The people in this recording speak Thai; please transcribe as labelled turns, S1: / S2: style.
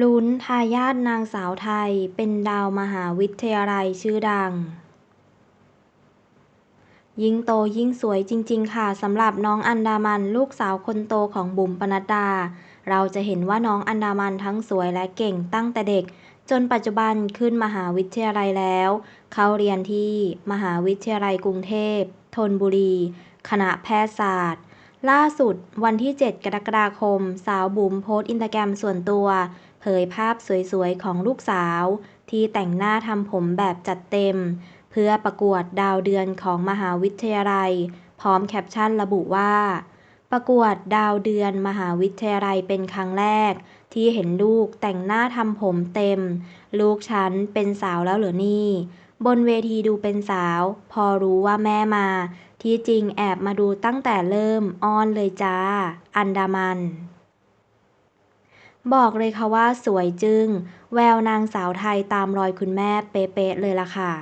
S1: ลุ้น ทายาทนางสาวไทย เป็นดาวมหาวิทยาลัยชื่อดัง ยิ่งโตยิ่งสวยจริง ๆ ค่ะสำหรับน้องอันดามันลูกสาวคนโตของบุ๋มปนัดดา เราจะเห็นว่าน้องอันดามันทั้งสวยและเก่งตั้งแต่เด็ก จนปัจจุบันขึ้นมหาวิทยาลัยแล้ว เขาเรียนที่มหาวิทยาลัยกรุงเทพธนบุรี คณะแพทยศาสตร์ล่าสุดวันที่ 7 กรกฎาคม สาวบุ๋มโพสต์อินสตาแกรมส่วนตัว ยภาพสวยๆ ของลูกสาว ที่แต่งหน้าทำผมแบบจัดเต็ม เพื่อประกวดดาวเดือนของมหาวิทยาลัย พร้อมแคปชั่นระบุว่า ประกวดดาวเดือนมหาวิทยาลัยเป็นครั้งแรก ที่เห็นลูกแต่งหน้าทำผมเต็ม ลูกฉันเป็นสาวแล้วเหรอนี่ บนเวทีดูเป็นสาว พอรู้ว่าแม่มา ที่จริงแอบมาดูตั้งแต่เริ่มอ้อนเลยจ้า อันดามัน บอกเลยค่ะว่าสวยจึง้ง แววนางสาวไทยตามรอยคุณแม่เป๊ะๆเลยล่ะค่ะ